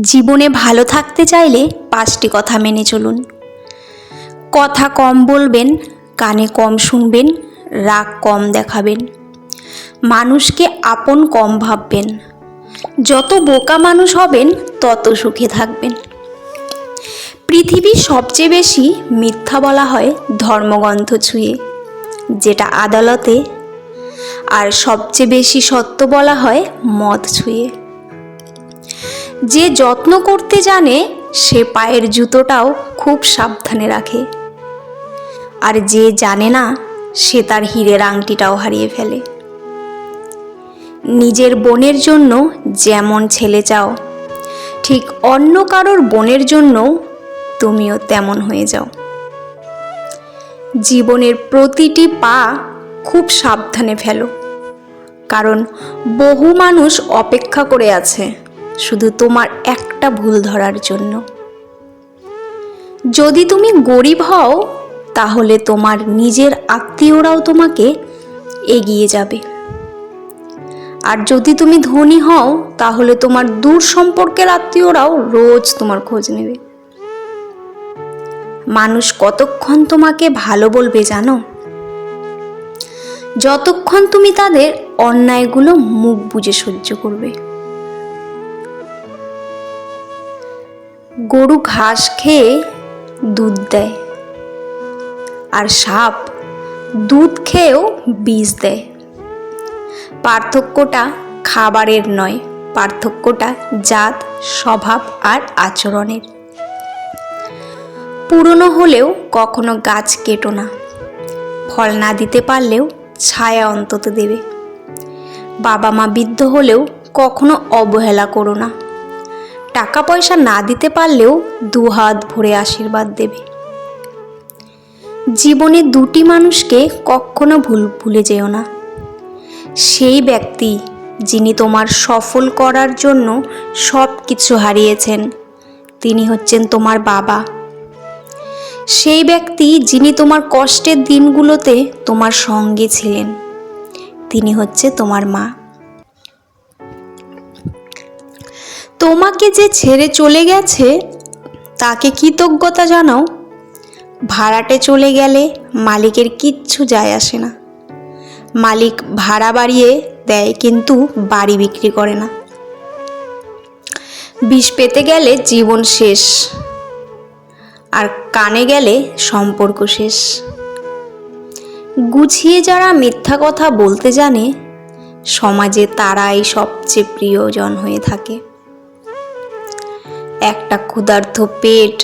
জীবনে ভালো থাকতে চাইলে পাঁচটি কথা মেনে চলুন। কথা কম বলবেন, কানে কম শুনবেন, রাগ কম দেখাবেন। মানুষকে আপন কম ভাববেন। যত বোকা মানুষ হবেন, তত সুখে থাকবেন। পৃথিবীর সবচেয়ে বেশি মিথ্যা বলা হয় ধর্মগ্রন্থ ছুঁয়ে, যেটা আদালতে, আর সবচেয়ে বেশি সত্য বলা হয় মদ ছুঁয়ে। যে যত্ন করতে জানে, সে পায়ের জুতোটাও খুব সাবধানে রাখে। আর যে জানে না, সে তার হীরের আংটিটাও হারিয়ে ফেলে। নিজের বোনের জন্য যেমন ছেলে চাও, ঠিক অন্য কারোর বোনের জন্য তুমিও তেমন হয়ে যাও। জীবনের প্রতিটি পা খুব সাবধানে ফেলো, কারণ বহু মানুষ অপেক্ষা করে আছে। শুধু তোমার একটা ভুল ধরার জন্য। যদি তুমি গরিব হও, তাহলে তোমার নিজের আত্মীয়রাও তোমাকে এগিয়ে যাবে। আর যদি তুমি ধনী হও, তাহলে তোমার দূর সম্পর্কের আত্মীয়রাও রোজ তোমার খোঁজ নেবে। মানুষ কতক্ষণ তোমাকে ভালো বলবে জানো? যতক্ষণ তুমি তাদের অন্যায়গুলো মুখ বুজে সহ্য করবে। গরু ঘাস খেয়ে দুধ দেয়। আর সাপ দুধ খেয়েও বীজ দেয়। পার্থক্যটা খাবারের নয়, পার্থক্যটা জাত, স্বভাব আর আচরণের। পুরনো হলেও কখনো গাছ কেটো না। ফল না দিতে পারলেও ছায়া অন্তত দেবে। বাবা মা বৃদ্ধ হলেও কখনো অবহেলা করো না। টাকা পয়সা না দিতে পারলেও দু হাত ভরে আশীর্বাদ দেবে। জীবনে দুটি মানুষকে কখনো ভুল, ভুলে যেও না। সেই ব্যক্তি যিনি তোমার সফল করার জন্য সব কিছু হারিয়েছেন, তিনি হচ্ছেন তোমার বাবা। সেই ব্যক্তি যিনি তোমার কষ্টের দিনগুলোতে তোমার সঙ্গে ছিলেন, তিনি হচ্ছে তোমার মা। তোমাকে যে ছেড়ে চলে গেছে, তাকে কৃতজ্ঞতা জানাও। ভাড়াটে চলে গেলে মালিকের কিচ্ছু যায় আসে না। মালিক ভাড়া বাড়িয়ে দেয়, কিন্তু বাড়ি বিক্রি করে না। বিষ পেতে গেলে জীবন শেষ, আর কানে গেলে সম্পর্ক শেষ। গুছিয়ে যারা মিথ্যা কথা বলতে জানে, সমাজে তারাই সবচেয়ে প্রিয়জন হয়ে থাকে। একটা ক্ষুধার্ত পেট,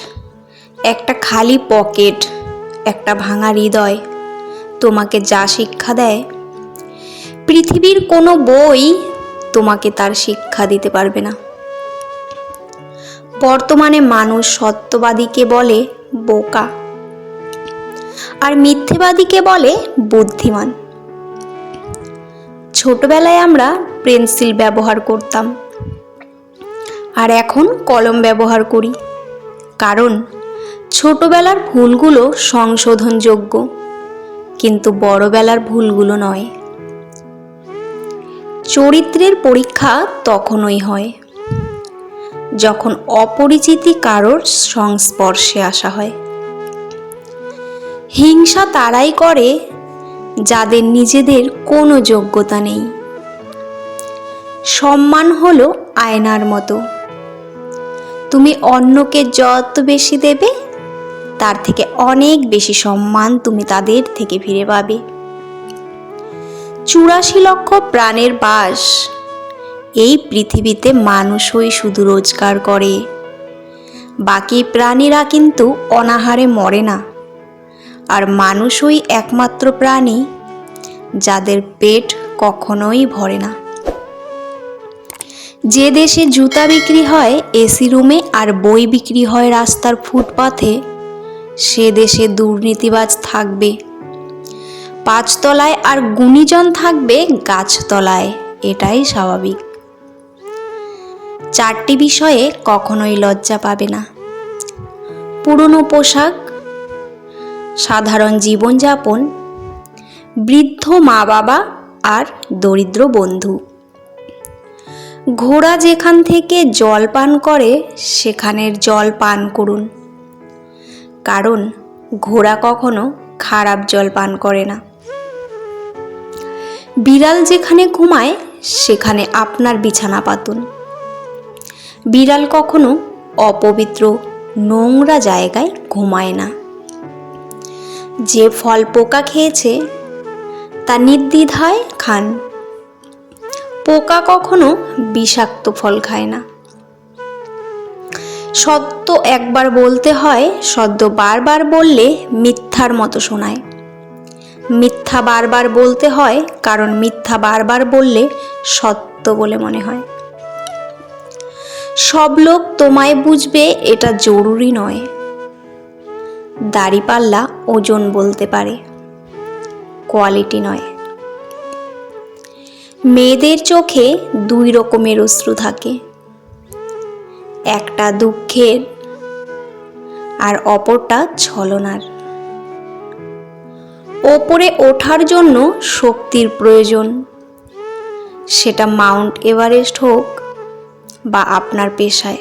একটা খালি পকেট, একটা ভাঙা হৃদয়। তোমাকে যা শিক্ষা দেয়, পৃথিবীর কোনো বই তোমাকে তার শিক্ষা দিতে পারবে না। বর্তমানে মানুষ সত্যবাদীকে বলে বোকা আর মিথ্যেবাদীকে বলে বুদ্ধিমান। ছোটবেলায় আমরা পেন্সিল ব্যবহার করতাম। আর এখন কলম ব্যবহার করি। কারণ ছোটবেলার ভুলগুলো সংশোধনযোগ্য, কিন্তু বড়বেলার ভুলগুলো নয়। চরিত্রের পরীক্ষা তখনই হয়, যখন অপরিচিতি কারোর সংস্পর্শে আসা হয়। হিংসা তারাই করে যাদের নিজেদের কোনো যোগ্যতা নেই। সম্মান হলো আয়নার মতো। তুমি অন্যকে যত বেশি দেবে, তার থেকে অনেক বেশি সম্মান তুমি তাদের থেকে ফিরে পাবে। চুরাশি লক্ষ প্রাণের বাস, এই পৃথিবীতে মানুষই শুধু রোজগার করে। বাকি প্রাণীরা কিন্তু অনাহারে মরে না। আর মানুষই একমাত্র প্রাণী, যাদের পেট কখনোই ভরে না। যে দেশে জুতা বিক্রি হয়, এসি রুমে আর বই বিক্রি হয় রাস্তার ফুটপাথে, সে দেশে দুর্নীতিবাজ থাকবে। পাঁচতলায় আর গুণীজন থাকবে গাছতলায়, এটাই স্বাভাবিক। চারটি বিষয়ে কখনোই লজ্জা পাবে না। পুরনো পোশাক, সাধারণ জীবনযাপন, বৃদ্ধ মা বাবা আর দরিদ্র বন্ধু। ঘোড়া যেখান থেকে জল পান করে, সেখানের জল পান করুন। কারণ ঘোড়া কখনো খারাপ জল পান করে না। বিড়াল যেখানে ঘুমায়, সেখানে আপনার বিছানা পাতুন। বিড়াল কখনো অপবিত্র, নোংরা জায়গায় ঘুমায় না। যে ফল পোকা খেয়েছে, তা নির্দ্বিধায় খান। পোকা কখনো বিষাক্ত ফল খায় না। সত্য একবার বলতে হয় সদ্য বারবার বললে মিথ্যার মতো শোনায়। মিথ্যা বারবার বলতে হয়, কারণ মিথ্যা বারবার বললে সত্য বলে মনে হয়। সব লোক তোমায় বুঝবে, এটা জরুরি নয়। দাড়িপাল্লা ওজন বলতে পারে। কোয়ালিটি নয়। মেয়েদের চোখে দুই রকমের অশ্রু থাকে। একটা দুঃখের আর অপরটা ছলনার। ওপরে ওঠার জন্য শক্তির প্রয়োজন। সেটা মাউন্ট এভারেস্ট হোক বা আপনার পেশায়।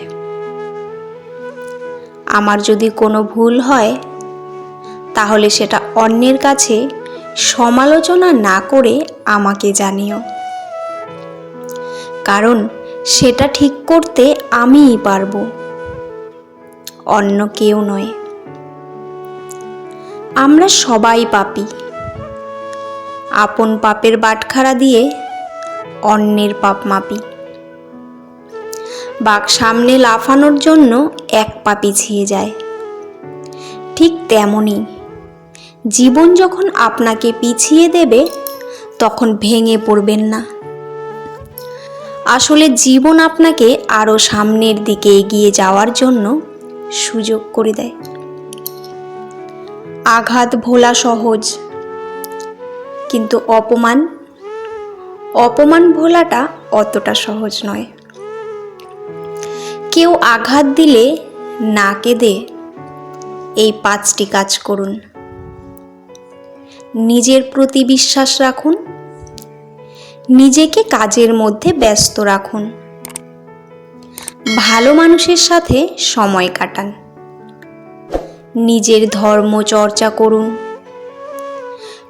আমার যদি কোনো ভুল হয়, তাহলে সেটা অন্যের কাছে সমালোচনা না করে আমাকে জানিও। কারণ সেটা ঠিক করতে আমিই পারব। অন্য কেউ নয়। আমরা সবাই পাপি। আপন পাপের বাটখারা দিয়ে অন্যের পাপ মাপি। বাঘ সামনে লাফানোর জন্য এক পা পিছিয়ে যায়। ঠিক তেমনই। জীবন যখন আপনাকে পিছিয়ে দেবে, তখন ভেঙে পড়বেন না। আসলে জীবন আপনাকে আরও সামনের দিকে এগিয়ে যাওয়ার জন্য সুযোগ করে দেয়। আঘাত ভোলা সহজ, কিন্তু অপমান অপমান ভোলাটা অতটা সহজ নয়। কেউ আঘাত দিলে না কেঁদে এই পাঁচটি কাজ করুন। নিজের প্রতি বিশ্বাস রাখুন নিজেকে কাজের মধ্যে ব্যস্ত রাখুন। ভালো মানুষের সাথে সময় কাটান। নিজের ধর্ম চর্চা করুন।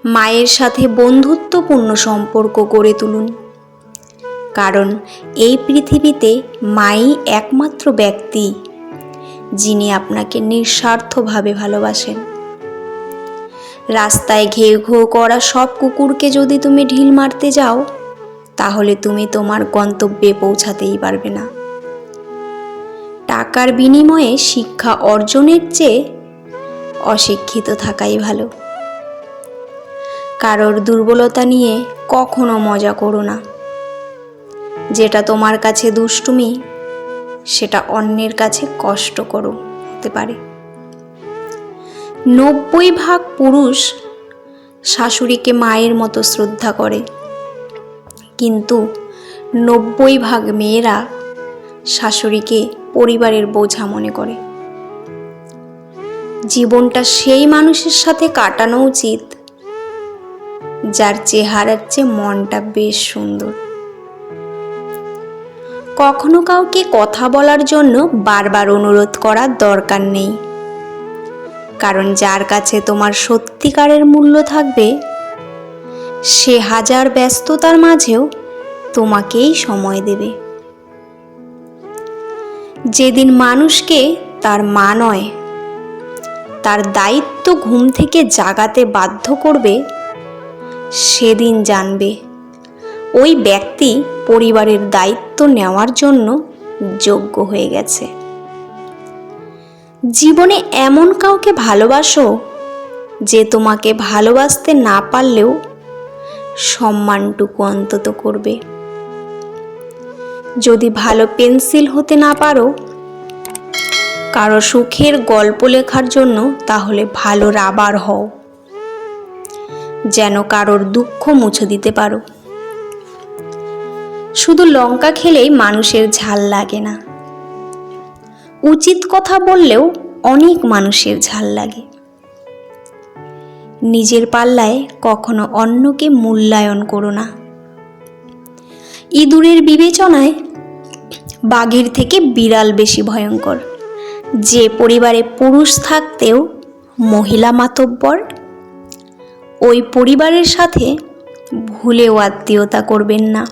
মায়ের সাথে বন্ধুত্বপূর্ণ সম্পর্ক গড়ে তুলুন। কারণ এই পৃথিবীতে মাই একমাত্র ব্যক্তি, যিনি আপনাকে নিঃস্বার্থভাবে ভালোবাসেন। রাস্তায় ঘেউ ঘেউ করা সব কুকুরকে যদি তুমি ঢিল মারতে যাও তাহলে তুমি তোমার গন্তব্যে পৌঁছাতেই পারবে না। টাকার বিনিময়ে শিক্ষা অর্জনের চেয়ে অশিক্ষিত থাকাই ভালো। কারোর দুর্বলতা নিয়ে কখনো মজা করো না। যেটা তোমার কাছে দুষ্টুমি, সেটা অন্যের কাছে কষ্ট করো, হতে পারে। নব্বই ভাগ পুরুষ শাশুড়িকে মায়ের মতো শ্রদ্ধা করে। কিন্তু নব্বই ভাগ মেয়েরা শাশুড়িকে পরিবারের বোঝা মনে করে। জীবনটা সেই মানুষের সাথে কাটানো উচিত, যার চেহারার চেয়ে মনটা বেশ সুন্দর। কখনো কাউকে কথা বলার জন্য বারবার অনুরোধ করার দরকার নেই, কারণ যার কাছে তোমার সত্যিকারের মূল্য থাকবে, সে হাজার ব্যস্ততার মাঝেও তোমাকেই সময় দেবে। যেদিন মানুষকে তার মা নয়, তার দায়িত্ব ঘুম থেকে জাগাতে বাধ্য করবে, সেদিন জানবে ওই ব্যক্তি পরিবারের দায়িত্ব নেওয়ার জন্য যোগ্য হয়ে গেছে। জীবনে এমন কাউকে ভালোবাসো যে তোমাকে ভালোবাসতে না পারলেও সম্মানটুকু অন্তত করবে। যদি ভালো পেন্সিল হতে না পারো, কারও সুখের গল্প লেখার জন্য তাহলে ভালো রাবার হও। যেন কারোর দুঃখ মুছে দিতে পারো। শুধু লঙ্কা খেলেই মানুষের ঝাল লাগে না। উচিত কথা বললেও অনেক মানুষের ঝাল লাগে। নিজের পাল্লায় কখনো অন্যকে মূল্যায়ন করো না। ইঁদুরের বিবেচনায় বাঘের থেকে বিড়াল বেশি ভয়ঙ্কর। যে পরিবারে পুরুষ থাকতেও মহিলা মাতব্বর, ওই পরিবারের সাথে ভুলেও আত্মীয়তা করবেন না।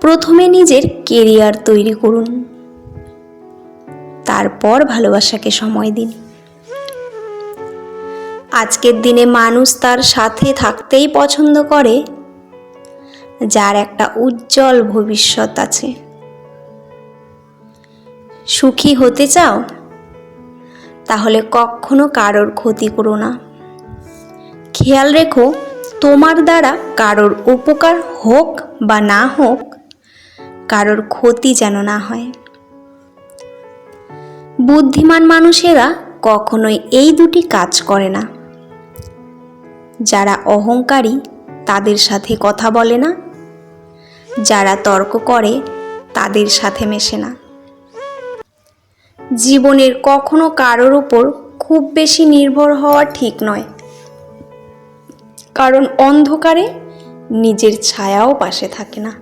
প্রথমে নিজের কেরিয়ার তৈরি করুন। তারপর ভালোবাসাকে সময় দিন। আজকের দিনে মানুষ তার সাথে থাকতেই পছন্দ করে যার একটা উজ্জ্বল ভবিষ্যৎ আছে। সুখী হতে চাও? তাহলে কখনো কারোর ক্ষতি করো না। খেয়াল রেখো, তোমার দ্বারা কারোর উপকার হোক বা না হোক, কারোর ক্ষতি যেন না হয়। বুদ্ধিমান মানুষেরা কখনোই এই দুটি কাজ করে না। যারা অহংকারী, তাদের সাথে কথা বলে না। যারা তর্ক করে, তাদের সাথে মেশে না। জীবনের কখনো কারোর উপর খুব বেশি নির্ভর হওয়া ঠিক নয়। কারণ অন্ধকারে নিজের ছায়াও পাশে থাকে না।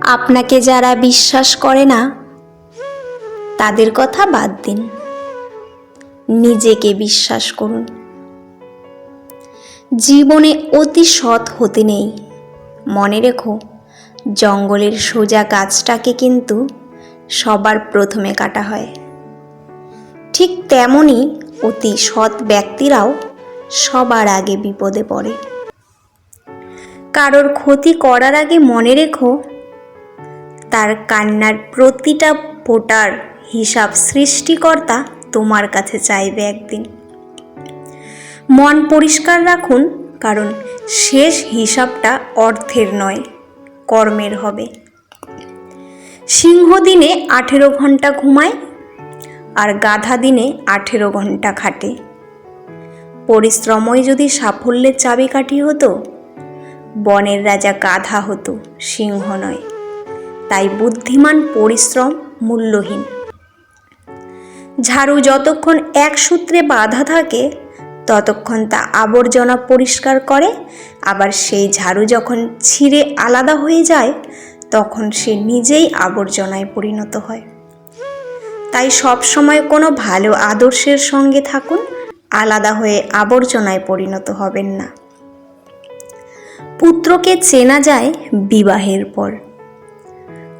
আপনাকে যারা বিশ্বাস করে না, তাদের কথা বাদ দিন। নিজেকে বিশ্বাস করুন। জীবনে অতি সৎ হতে নেই। মনে রেখো জঙ্গলের সোজা গাছটাকে কিন্তু সবার প্রথমে কাটা হয়। ঠিক তেমনই অতি সৎ ব্যক্তিরাও সবার আগে বিপদে পড়ে। কারোর ক্ষতি করার আগে মনে রেখো, তার কান্নার প্রতিটা ফোটার হিসাব সৃষ্টিকর্তা তোমার কাছে চাইবে একদিন। মন পরিষ্কার রাখুন, কারণ শেষ হিসাবটা অর্থের নয়। কর্মের হবে। সিংহ দিনে আঠেরো ঘণ্টা ঘুমায় আর গাধা দিনে আঠেরো ঘণ্টা খাটে। পরিশ্রমই যদি সাফল্যের চাবিকাঠি হতো, বনের রাজা গাধা হতো, সিংহ নয়। তাই বুদ্ধিমান পরিশ্রম মূল্যহীন। ঝাড়ু যতক্ষণ এক সূত্রে বাধা থাকে ততক্ষণ তা আবর্জনা পরিষ্কার করে, আবার সেই ঝাড়ু যখন ছিঁড়ে আলাদা হয়ে যায়, তখন সে নিজেই আবর্জনায় পরিণত হয়। তাই সব সময় কোনো ভালো আদর্শের সঙ্গে থাকুন, আলাদা হয়ে আবর্জনায় পরিণত হবেন না। পুত্রকে চেনা যায় বিবাহের পর।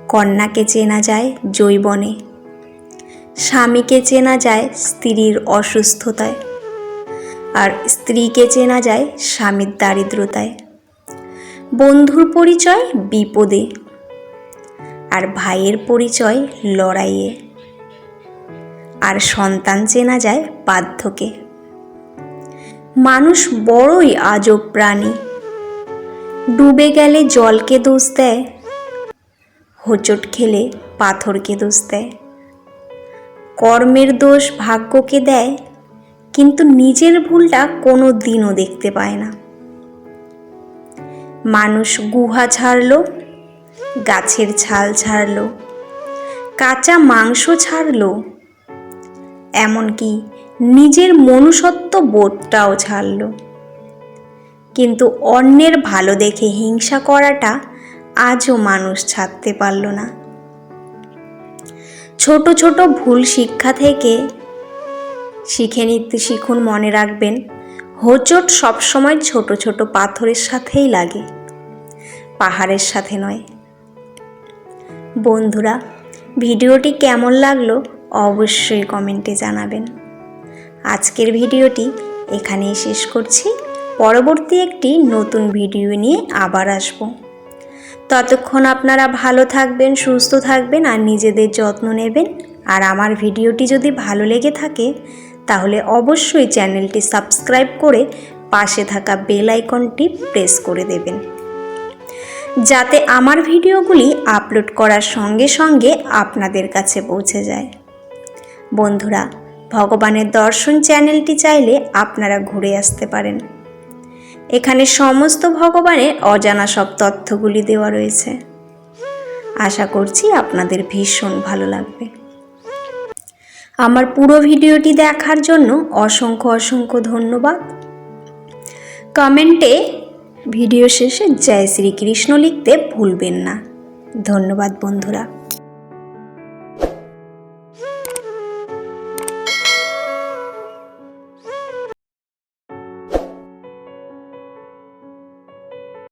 কন্যাকে চেনা যায় জৈবনে স্বামীকে চেনা যায় স্ত্রীর অসুস্থতায়। আর স্ত্রীকে চেনা যায় স্বামীর দারিদ্রতায়। বন্ধুর পরিচয় বিপদে আর ভাইয়ের পরিচয় লড়াইয়ে। আর সন্তান চেনা যায় বাধ্যকে মানুষ বড়ই আজব প্রাণী। ডুবে গেলে জলকে দোষ দেয়, হোঁচট খেলে পাথরকে দোষ দেয়। কর্মের দোষ ভাগ্যকে দেয় কিন্তু নিজের ভুলটা কোনো দিনও দেখতে পায় না। মানুষ গুহা ছাড়লো গাছের ছাল ছাড়লো কাঁচা মাংস ছাড়লো এমনকি নিজের মনুষ্যত্ব বোধটাও ছাড়লো কিন্তু অন্যের ভালো দেখে হিংসা করাটা আজও মানুষ ছাড়তে পারল না। ছোট ছোট ভুল শিক্ষা থেকে শিখে নিতে শিখুন মনে রাখবেন। হোঁচট সবসময় ছোট ছোট পাথরের সাথেই লাগে। পাহাড়ের সাথে নয়। বন্ধুরা, ভিডিওটি কেমন লাগল অবশ্যই কমেন্টে জানাবেন। আজকের ভিডিওটি এখানেই শেষ করছি। পরবর্তী একটি নতুন ভিডিও নিয়ে আবার আসব। ততক্ষণ আপনারা ভালো থাকবেন, সুস্থ থাকবেন আর নিজেদের যত্ন নেবেন। আর আমার ভিডিওটি যদি ভালো লেগে থাকে তাহলে অবশ্যই চ্যানেলটি সাবস্ক্রাইব করে পাশে থাকা বেল আইকনটি প্রেস করে দেবেন। যাতে আমার ভিডিওগুলি আপলোড করার সঙ্গে সঙ্গে আপনাদের কাছে পৌঁছে যায়। বন্ধুরা, ভগবানের দর্শন চ্যানেলটি চাইলে আপনারা ঘুরে আসতে পারেন। এখানে সমস্ত ভগবানের অজানা সব তথ্যগুলি দেওয়া রয়েছে। আশা করছি আপনাদের ভীষণ ভালো লাগবে। আমার পুরো ভিডিওটি দেখার জন্য অসংখ্য অসংখ্য ধন্যবাদ। কমেন্টে ভিডিও শেষে জয় শ্রীকৃষ্ণ লিখতে ভুলবেন না। ধন্যবাদ বন্ধুরা।